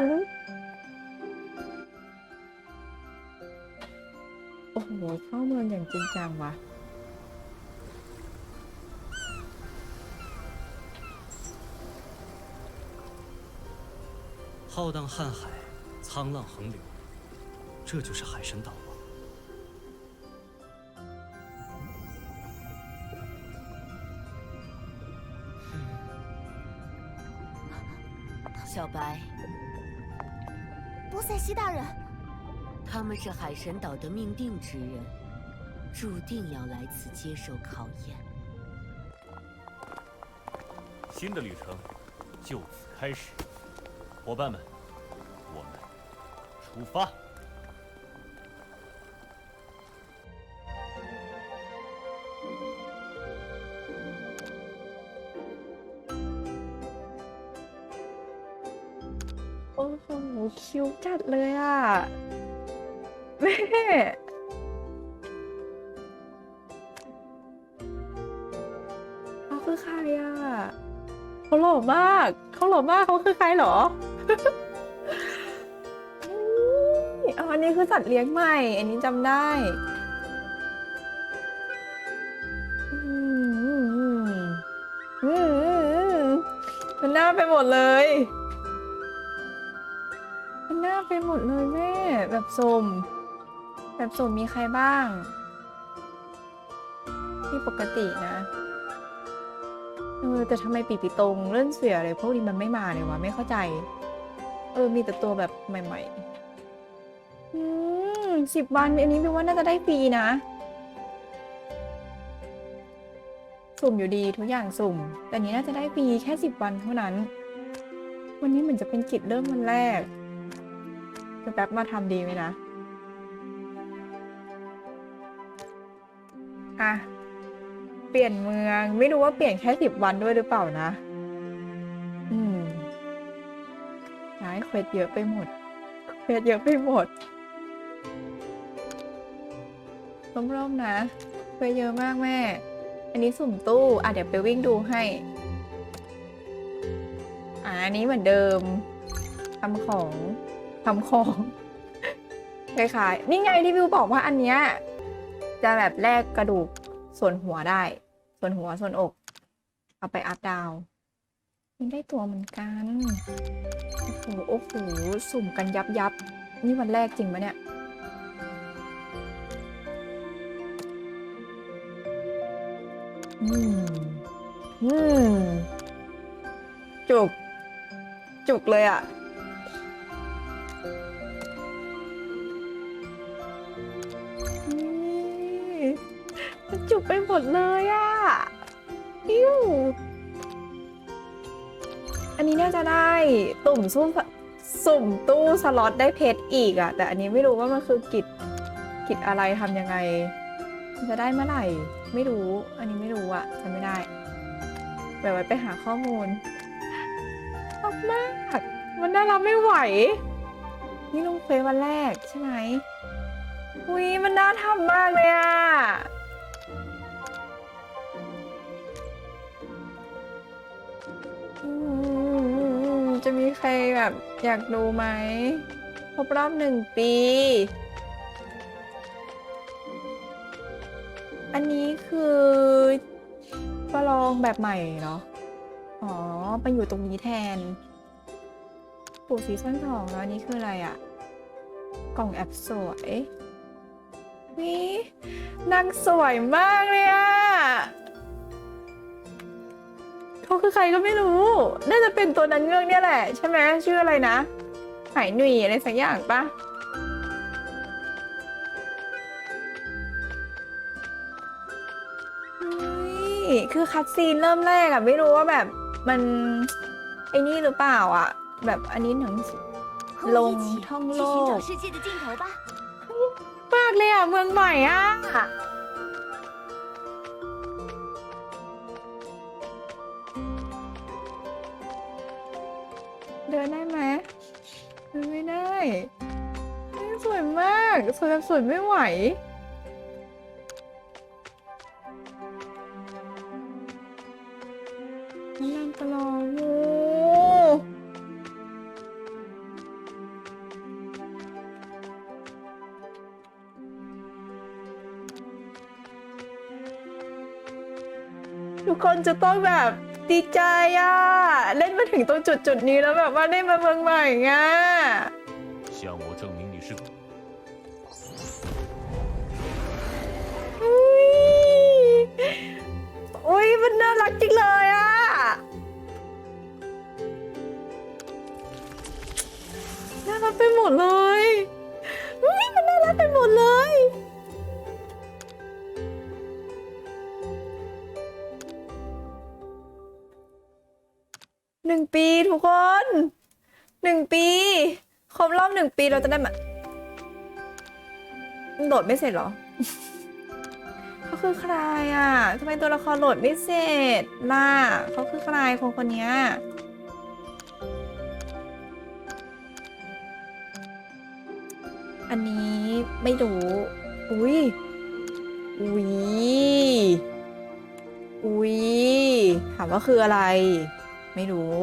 อุ้ยเปลี่ยนด่าน โอ้โห เข้าเมืองอย่างจริงจังว่ะ 浩荡瀚海，沧浪横流，这就是海神岛吗？ 是海神岛的命定之人，注定要来此接受考验。新的旅程就此开始，伙伴们，我们出发。 โอ้โห คิวจัดเลยอ่ะ แม่ เขาคือใครอะเขาหล่อมาก เขาหล่อมากเขาคือใครหรออ๋ออันนี้คือสัตว์เลี้ยงใหม่ อันนี้จำได้อืมอืมมันน่าไปหมดเลย มันน่าไปหมดเลยแม่ แบบสม แบบสมมีใครบ้าง ที่ปกตินะเออแต่ทำไมปีปีตรงเลื่อนเสียอะไรพวกนี้มันไม่มาเลยวะ ไม่เข้าใจ เออ มีแต่ตัวแบบใหม่ๆ อืมสิบวัน อันนี้พี่ว่าน่าจะได้ฟรีนะ สุ่มอยู่ดีทุกอย่างสุ่ม แต่นนี้น่าจะได้ฟรีแค่สิบวันเท่านั้น วันนี้เหมือนจะเป็นกิจเริ่มวันแรกจะแป๊บมาทำดีไหมนะ อะ เปลี่ยนเมือง ไม่รู้ว่าเปลี่ยนแค่สิบวันด้วยหรือเปล่านะ อืมย้ายเควสเยอะไปหมด เควสเยอะไปหมดร่มๆนะเควสเยอะมากแม่ อันนี้สุ่มตู้อะเดี๋ยวไปวิ่งดูให้ อ่าอันนี้เหมือนเดิมทำของทำของคล้ายๆนี่ไงที่วิวบอกว่าอันเนี้ย จะแบบแลกกระดูกส่วนหัวได้ ส่วนหัวส่วนอก เอาไปอัพดาวยังได้ตัวเหมือนกันโอ้โหโอ้โหสุ่มกันยับยับนี่วันแรกจริงปะเนี่ยอืมอืมจุก จุกเลยอะ่ะ จุกไปหมดเลยอะ่ะอิ้วอันนี้น่าจะได้ตุ่มซุ่มสุ่มตู้สล็อตได้เพชรอีกอะแต่อันนี้ไม่รู้ว่ามันคือกิจกิจอะไรทำยังไง จะได้เมื่อไหร่ ไม่รู้ อันนี้ไม่รู้อะจำไม่ได้เดี๋ยวไว้ไปหาข้อมูลชอบมากมันน่ารับไม่ไหว นี่ลงเฟซวันแรกใช่ไหมอุ้ยมันน่าทำมากเลยอะอื จะมีใครแบบอยากดูไหมครบรอบหนึ่งปี อันนี้คือประลองแบบใหม่เนาะ อ๋อไปอยู่ตรงนี้แทน ปู่ซีซั่นสองแล้วนี้คืออะไรอะกล่องแอปสวยนี่นางสวยมากเลยอะ เขาคือใครก็ไม่รู้ น่าจะเป็นตัวนั้นเงือกเนี่ยแหละ ใช่ไหมชื่ออะไรนะไหหนุ่ยอะไรสักอย่างปะคือคัดซีนเริ่มแรกอะไม่รู้ว่าแบบมันไอ้นี่หรือเปล่าอะแบบอันนี้หนังลงท่องโลกมากเลยอะเมืองใหม่อะ สวยแบบสวยไม่ไหว มันลำตอดโอ้ทุกคนจะต้องแบบดีใจอะ เล่นมาถึงตรงจุดจุดนี้แล้วแบบว่าได้มาเมืองใหม่ไง มดเลยอุ้ยมันน่ารักไปหมดเลย หนึ่งปีทุกคน หนึ่งปี ครบรอบหนึ่งปีเราจะได้มาโดดไม่เสร็จเหรอ เขาคือใครอะทำไมตัวละครโหลดไม่เสร็จล่ะเขาคือใครคนคนนี้ อันนี้ไม่รู้ อุ้ย อุ้ย อุ้ย ถามว่าคืออะไร ไม่รู้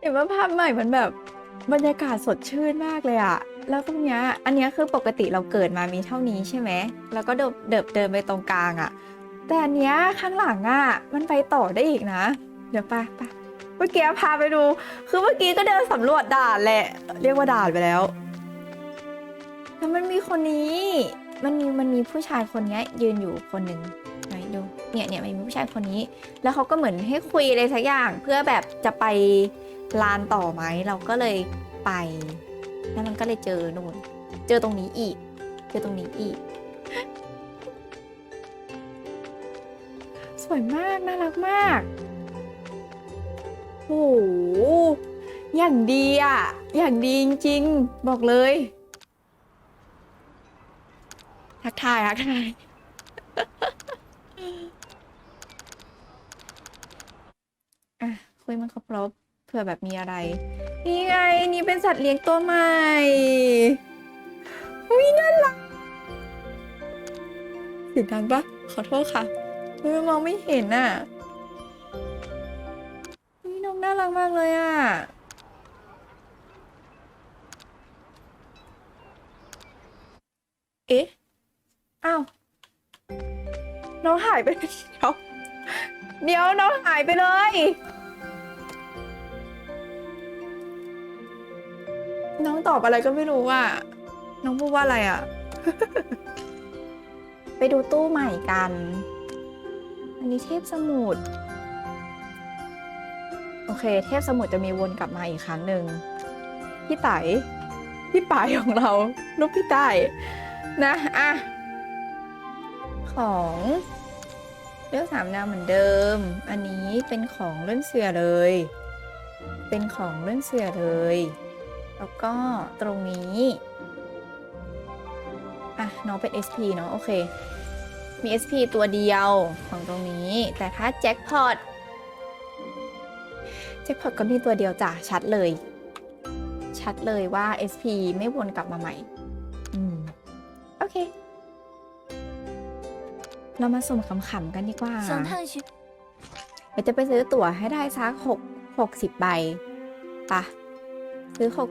เห็นว่าภาพใหม่มันแบบบรรยากาศสดชื่นมากเลยอะแล้วตรงเนี้ย อันเนี้ยคือปกติเราเกิดมามีเท่านี้ใช่ไหม แล้วก็เดินเดินเดินไปตรงกลางอะแต่อันเนี้ยข้างหลังอะมันไปต่อได้อีกนะ เดี๋ยวไปไป เมื่อกี้พาไปดู คือเมื่อกี้ก็เดินสำรวจด่านแหละ เรียกว่าด่านไปแล้วแล้วมันมีคนนี้ มันมีมันมีผู้ชายคนเนี้ยยืนอยู่คนหนึ่งไหนดู เนี่ยเนี่ยมันมีผู้ชายคนนี้ แล้วเขาก็เหมือนให้คุยอะไรสักอย่าง เพื่อแบบจะไปลานต่อไหม เราก็เลยไป แล้วมันก็เลยเจอนู่น เจอตรงนี้อีก เจอตรงนี้อีก สวยมาก น่ารักมากโอ้โหอย่างดีอะ อย่างดีจริงๆ บอกเลย ทักทายทักทาย อะ คุยมันครบรบเผื่อแบบมีอะไร นี่ไง นี่เป็นสัตว์เลี้ยงตัวใหม่อุ้ยน่ารักเสียงดังปะขอโทษค่ะ มองไม่เห็นอะนี่น้องน่า รักมากเลยอะ เอ๊ะ อ้าว น้องหายไปเดี๋ยวเดี๋ยวน้องหายไปเลย น้องตอบอะไรก็ไม่รู้อะน้องพูดว่าอะไรอะ ไปดูตู้ใหม่กัน อันนี้เทพสมุทร โอเค เทพสมุทรจะมีวนกลับมาอีกครั้งหนึ่งพี่ไต๋พี่ป่ายของเรา ลูกพี่ไต่นะอะของเลือกสามแนวเหมือนเดิม อันนี้เป็นของเล่นเสือเลย เป็นของเล่นเสือเลย แล้วก็ตรงนี้ อะน้องเป็น SP เนาะโอเค มี SP ตัวเดียวของตรงนี้ แต่ถ้าแจ็คพอต เจ็คพอตก็มีตัวเดียวจ้ะ ชัดเลย ชัดเลยว่า SP ไม่วนกลับมาใหม่ อืม โอเค เรามาส่มขำๆกันดีกว่าเดี๋ยจะไปซื้อตั๋วให้ได้สักหกหกสิบใบปะซื้อหก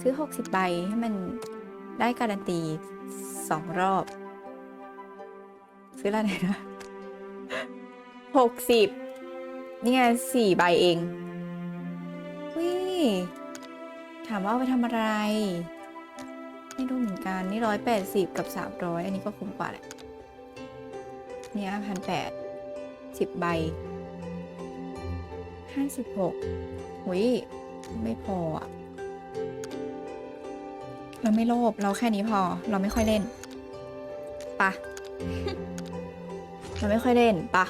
ซื้อหกสิบใบให้มันได้การันตีสองรอบ ซื้ออะไรนะหกสิบ นี่ไงสี่ใบเองวิถามว่าเอาไปทำอะไร ไม่รู้เหมือนกัน นี่ร้อยแปดสิบกับสามร้อยอันนี้ก็คุ้มกว่าแหละเนี่ยพันแปดสิบใบห้าสิบหกหุยไม่พออะเราไม่โลภเราแค่นี้พอ เราไม่ค่อยเล่นปะเราไม่ค่อยเล่นปะ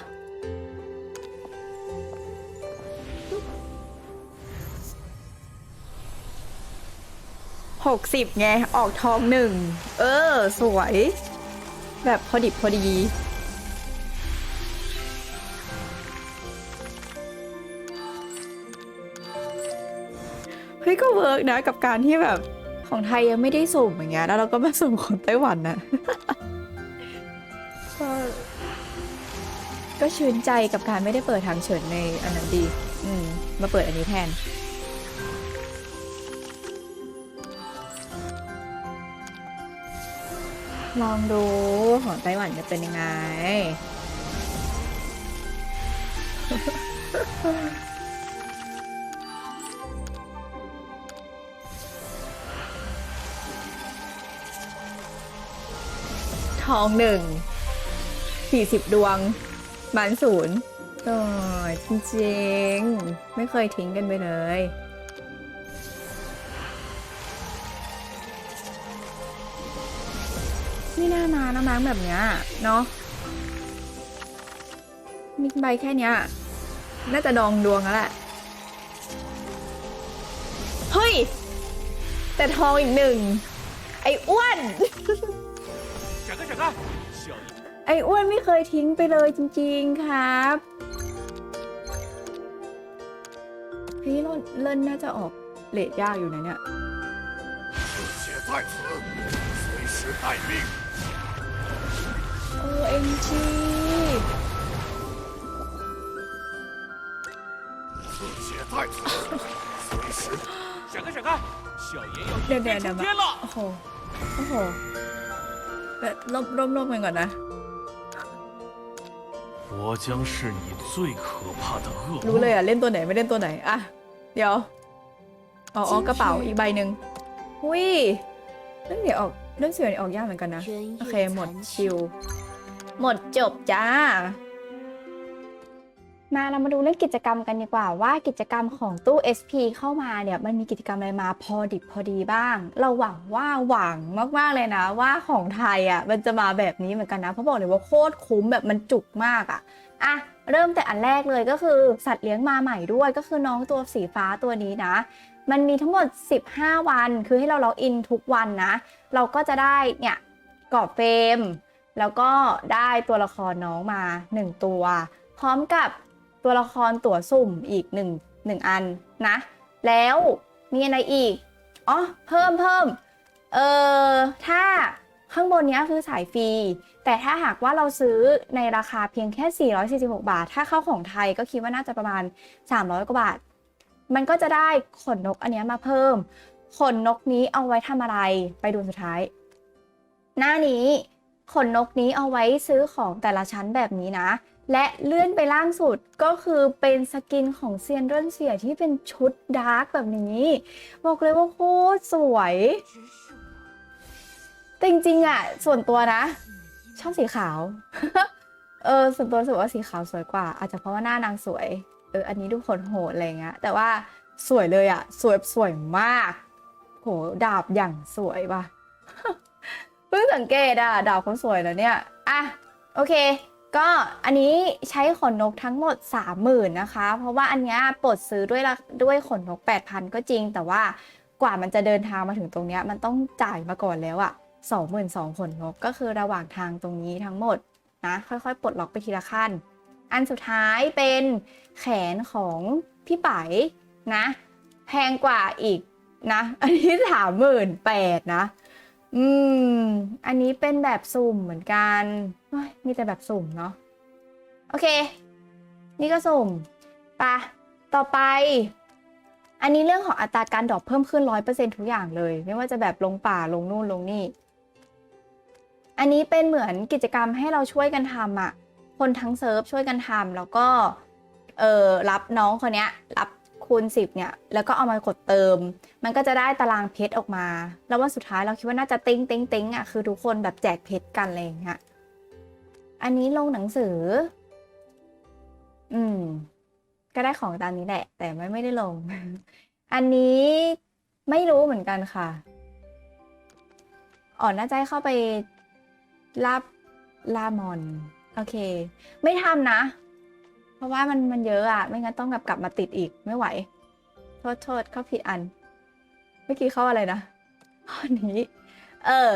หกสิบไง ออกทองหนึ่ง เออ สวย แบบพอดิบพอดี เฮ้ย ก็เวิร์กนะกับการที่แบบของไทยยังไม่ได้ส่งอย่างเงี้ย แล้วเราก็มาส่งของไต้หวันนะก็ก็ชื่นใจกับการไม่ได้เปิดทางเฉินในอันนั้นดี อืม มาเปิดอันนี้แทน ลองดูของไต้หวันจะเป็นยังไง ทองหนึ่ง สี่สิบดวงมันศูนย์โอ้ยจริง ๆ ไม่เคยทิ้งกันไปเลย ไม่น่ามานะมังแบบเนี้ยเนาะมีใบแค่เนี้ย น่าจะดองดวงแล้วแหละ เฮ้ย แต่ทองอีกหนึ่ง ไอ้อ้วน ไอ้อ้วนไม่เคยทิ้งไปเลยจริง ๆครับพี่เลินน่าจะออกเลดยากอยู่นะเนี่ย 在此，随时待命。 โอเอ็มจี 正血在此，随时闪开闪开！小爷要 เดี๋ยว 一 เดี๋ยว 飞 เดี๋ยว 冲 มา 天了！ โอ้โห โอ้โหแบบลบลบลบกันก่อนนะ 我将是你最可怕的恶 รู้เลยอ่ะ เล่นตัวไหนไม่เล่นตัวไหน อ่ะ เดี๋ยวอ๋ออ๋อกระเป๋าอีกใบหนึ่งหุย เล่มเดียวออกเล่มสิบเอ็ดออกยากเหมือนกันนะ โอเคหมดชิว หมดจบจ้า มาเรามาดูเรื่องกิจกรรมกันดีกว่า ว่ากิจกรรมของตู้ SP เข้ามาเนี่ยมันมีกิจกรรมอะไรมาพอดิบพอดีบ้าง เราหวังว่าหวังมากๆเลยนะ ว่าของไทยอะมันจะมาแบบนี้เหมือนกันนะเพราะบอกเลยว่าโคตรคุ้มแบบมันจุกมากอะอะเริ่มแต่อันแรกเลยก็คือสัตว์เลี้ยงมาใหม่ด้วยก็คือน้องตัวสีฟ้าตัวนี้นะ มันมีทั้งหมด 15 วัน คือให้เราล็อกอินทุกวันนะ เราก็จะได้เนี่ยกรอบเฟรม แล้วก็ได้ตัวละครน้องมา 1 ตัว พร้อมกับตัวละครตัวสุ่มอีก1 1อันนะ แล้วมีอะไรอีก อ๋อ เพิ่มเพิ่มเออถ้าข้างบนนี้คือสายฟรี แต่ถ้าหากว่าเราซื้อในราคาเพียงแค่ 446 บาท ถ้าเข้าของไทยก็คิดว่าน่าจะประมาณ 300 กว่าบาท มันก็จะได้ขนนกอันเนี้ยมาเพิ่ม ขนนกนี้เอาไว้ทำอะไร ไปดูสุดท้าย หน้านี้ขนนกนี้เอาไว้ซื้อของแต่ละชั้นแบบนี้นะ และเลื่อนไปล่างสุดก็คือเป็นสกินของเซียนเรื่นเสียที่เป็นชุดดาร์กแบบนี้ บอกเลยว่าโคตรสวยแต่จริงๆอะส่วนตัวนะ ชอบสีขาว เออ ส่วนตัวรู้สึกว่าสีขาวสวยกว่า อาจจะเพราะว่าหน้านางสวย เอออันนี้ดูขนโหดอะไรเงี้ยแต่ว่าสวยเลยอะสวยสวยมาก โหดาบอย่างสวยว่ะเพิ่งสังเกตอะดาบเขาสวยแล้วเนี่ยอะโอเค ก็อันนี้ใช้ขนนกทั้งหมด 30,000นะคะ เพราะว่าอันนี้ปลดซื้อด้วยด้วยขนนก 8,000 ก็จริง แต่ว่ากว่ามันจะเดินทางมาถึงตรงนี้มันต้องจ่ายมาก่อนแล้วอะ22,000ขนนกก็คือระหว่างทางตรงนี้ทั้งหมดนะค่อยๆ ปลดล็อกไปทีละขั้น อันสุดท้ายเป็นแขนของพี่ไป๋นะ แพงกว่าอีกนะ อันนี้สามหมื่นแปดนะ อืม อันนี้เป็นแบบสุ่มเหมือนกันมีแต่แบบสุ่มเนาะ โอเค นี่ก็สุ่มปะต่อไป อันนี้เรื่องของอัตราการดรอปเพิ่มขึ้นร้อยเปอร์เซ็นทุกอย่างเลย ไม่ว่าจะแบบลงป่าลงนู่นลงนี่ อันนี้เป็นเหมือนกิจกรรมให้เราช่วยกันทำอะ คนทั้งเซิร์ฟช่วยกันทำแล้วก็เออรับน้องคนเนี้ยรับคูณสิบเนี่ยแล้วก็เอามากดเติม มันก็จะได้ตารางเพชรออกมา แล้ววันสุดท้ายเราคิดว่าน่าจะติ้งติ้งติ้งอะคือทุกคนแบบแจกเพชรกันอะไรอย่างเงี้ยอันนี้ลงหนังสือ อืม ก็ได้ของตามนี้แหละ แต่ไม่ไม่ได้ลง อันนี้ไม่รู้เหมือนกันค่ะอ่อนน่าจะให้เข้าไปลาบลามอน โอเค ไม่ทำนะ เพราะว่ามันมันเยอะอะไม่งั้นต้องแบบกลับมาติดอีกไม่ไหว โทษโทษเข้าผิดอัน เมื่อกี้เข้าอะไรนะอันนี้ เออ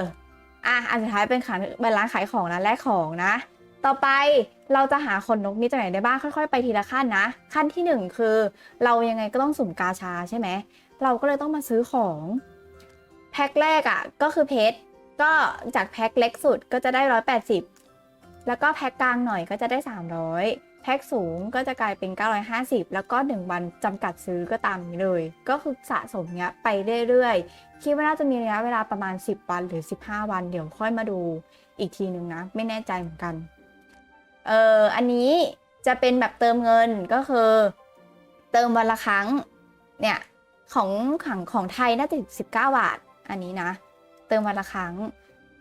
อะ อันสุดท้ายเป็นขายเป็นร้านขายของนะแลกของนะ ต่อไปเราจะหาขนนกนี้จากไหนได้บ้าง ค่อยๆ ไปทีละขั้นนะ ขั้นที่หนึ่งคือ เรายังไงก็ต้องสุ่มกาชาใช่ไหม เราก็เลยต้องมาซื้อของ แพ็คแรกอะ่ะ ก็คือเพชร ก็จากแพ็คเล็กสุดก็จะได้ร้อยแปดสิบ แล้วก็แพ็คกลางหน่อยก็จะได้สามร้อยแพ็คสูงก็จะกลายเป็น 950 แล้วก็ 1 วันจำกัดซื้อก็ตามนี้เลย ก็คือสะสมเนี้ยไปเรื่อยๆ คิดว่าน่าจะมีระยะเวลาประมาณ 10 วันหรือ 15 วัน เดี๋ยวค่อยมาดูอีกทีนึงนะ ไม่แน่ใจเหมือนกัน เอออันนี้จะเป็นแบบเติมเงินก็คือ เติมวันละครั้ง เนี่ยของของของไทยน่าจะ19 บาท อันนี้นะ เติมวันละครั้ง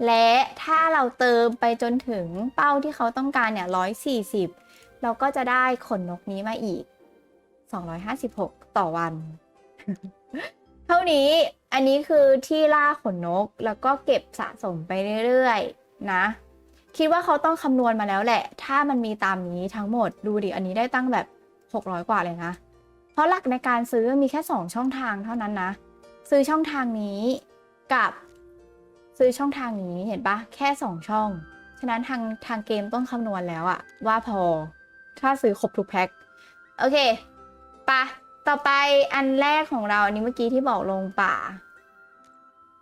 และถ้าเราเติมไปจนถึงเป้าที่เขาต้องการเนี่ย140 เราก็จะได้ขนนกนี้มาอีก 256 ต่อวัน เท่านี้อันนี้คือที่ล่าขนนกแล้วก็เก็บสะสมไปเรื่อยๆนะ คิดว่าเขาต้องคำนวณมาแล้วแหละ ถ้ามันมีตามนี้ทั้งหมดดูดิอันนี้ได้ตั้งแบบ 600 กว่าเลยนะ เพราะหลักในการซื้อมีแค่ 2 ช่องทางเท่านั้นนะ ซื้อช่องทางนี้กับ ซื้อช่องทางนี้เห็นปะแค่ 2 ช่อง ฉะนั้นทางทางเกมต้องคำนวณแล้วอะว่าพอ ถ้าซื้อครบทุกแพ็ค โอเคปะต่อไปอันแรกของเรา อันนี้เมื่อกี้ที่บอกลงป่า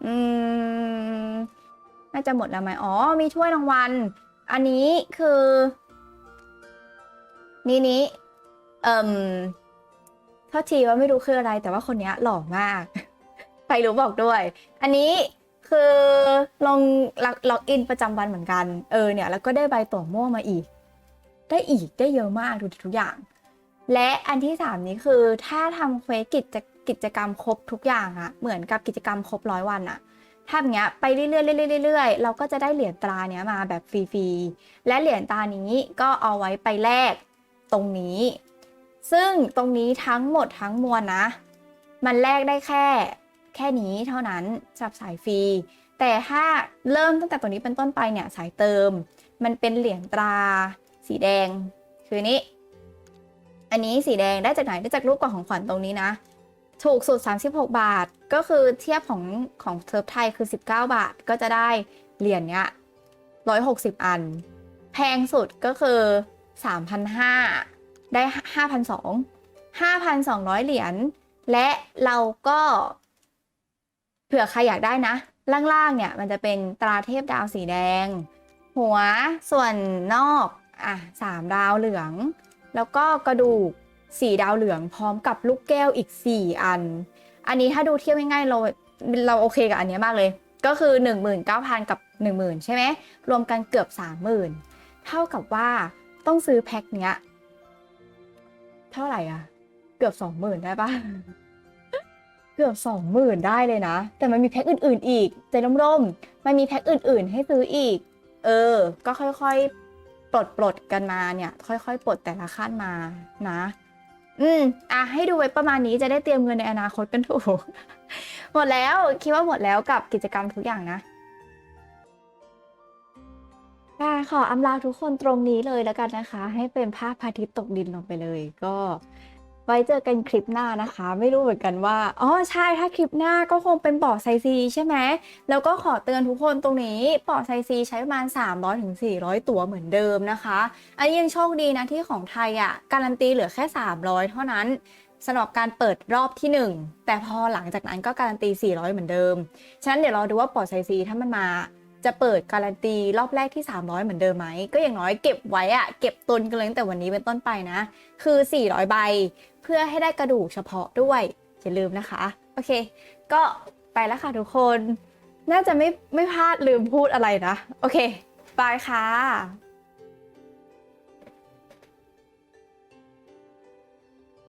อืม น่าจะหมดแล้วไหมอ๋อ มีถ้วยรางวัล อันนี้คือ นี่นี้เอ่มโทษทีว่าไม่รู้คืออะไร แต่ว่าคนนี้หล่อมาก ใครรู้บอกด้วย อันนี้ คือลองล็อกอินประจำวันเหมือนกันเออเนี่ยแล้วก็ได้ใบตั๋วม่วงมาอีก ได้อีกได้เยอะมากดูทุกอย่าง และอันที่สามนี้คือถ้าทำเควสกิจกิจกรรมครบทุกอย่างอะเหมือนกับกิจกรรมครบร้อยวันอะถ้าอย่างเงี้ยไปเรื่อยๆเรื่อยๆเรื่อยๆเราก็จะได้เหรียญตราเนี้ยมาแบบฟรีๆและเหรียญตรานี้ก็เอาไว้ไปแลกตรงนี้ ซึ่งตรงนี้ทั้งหมดทั้งมวลนะ มันแลกได้แค่ แค่นี้เท่านั้นสำหรับสายฟรี แต่ถ้าเริ่มตั้งแต่ตัวนี้เป็นต้นไปเนี่ยสายเติม มันเป็นเหรียญตราสีแดง คือนี้ อันนี้สีแดงได้จากไหนได้จากรูปกล่องของขวัญตรงนี้นะ ถูกสุด 36 บาทก็คือเทียบของของเซิร์ฟไทยคือ 19 บาทก็จะได้เหรียญเนี้ย160 อัน แพงสุดก็คือ 3,500 ได้ 5,200 5,200 เหรียญ และเราก็ เผื่อใครอยากได้นะ ล่างๆเนี่ยมันจะเป็นตราเทพดาวสีแดง หัวส่วนนอกอะสามดาวเหลือง แล้วก็กระดูกสีดาวเหลืองพร้อมกับลูกแก้วอีก 4 อัน อันนี้ถ้าดูเทียบง่ายๆเราเราโอเคกับอันนี้มากเลย ก็คือ 19,000 กับ 10,000 ใช่ไหมรวมกันเกือบ 30,000 เท่ากับว่าต้องซื้อแพ็คเนี้ย เท่าไหร่อะ เกือบ 20,000 ได้ปะ เกือบ20,000 ได้เลยนะ แต่มันมีแพ็คอื่นๆ อีกใจร่มๆมันมีแพ็คอื่นๆ ให้ซื้ออีก เออ ก็ค่อยๆ ปลดปลดกันมาเนี่ย ค่อยๆ ปลดแต่ละขั้นมานะ อืม อะ ให้ดูไว้ประมาณนี้จะได้เตรียมเงินในอนาคตกันถูก หมดแล้ว คิดว่าหมดแล้วกับกิจกรรมทุกอย่างนะค่ะขออำลาทุกคนตรงนี้เลยแล้วกันนะคะ ให้เป็นภาพพระอาทิตย์ตกดินลงไปเลย ก็ ไว้เจอกันคลิปหน้านะคะ ไม่รู้เหมือนกันว่าอ๋อใช่ถ้าคลิปหน้าก็คงเป็นปอไซซีใช่ไหมแล้วก็ขอเตือนทุกคนตรงนี้ปอไซซีใช้ประมาณ 300ถึง400 ตัวเหมือนเดิมนะคะ อันนี้ยังโชคดีนะที่ของไทยอะการันตีเหลือแค่ 300 เท่านั้นสำหรับการเปิดรอบที่ 1 แต่พอหลังจากนั้นก็การันตี 400 เหมือนเดิม ฉะนั้นเดี๋ยวเราดูว่าปอดไซซีถ้ามันมาจะเปิดการันตีรอบแรกที่ 300 เหมือนเดิมไหม ก็อย่างน้อยเก็บไว้อะเก็บตุนกันเลยตั้งแต่วันนี้เป็นต้นไปนะ คือ 400 ใบ เพื่อให้ได้กระดูกเฉพาะด้วย อย่าลืมนะคะ โอเค ก็ไปแล้วค่ะทุกคน น่าจะไม่ไม่พลาดลืมพูดอะไรนะ โอเค บายค่ะ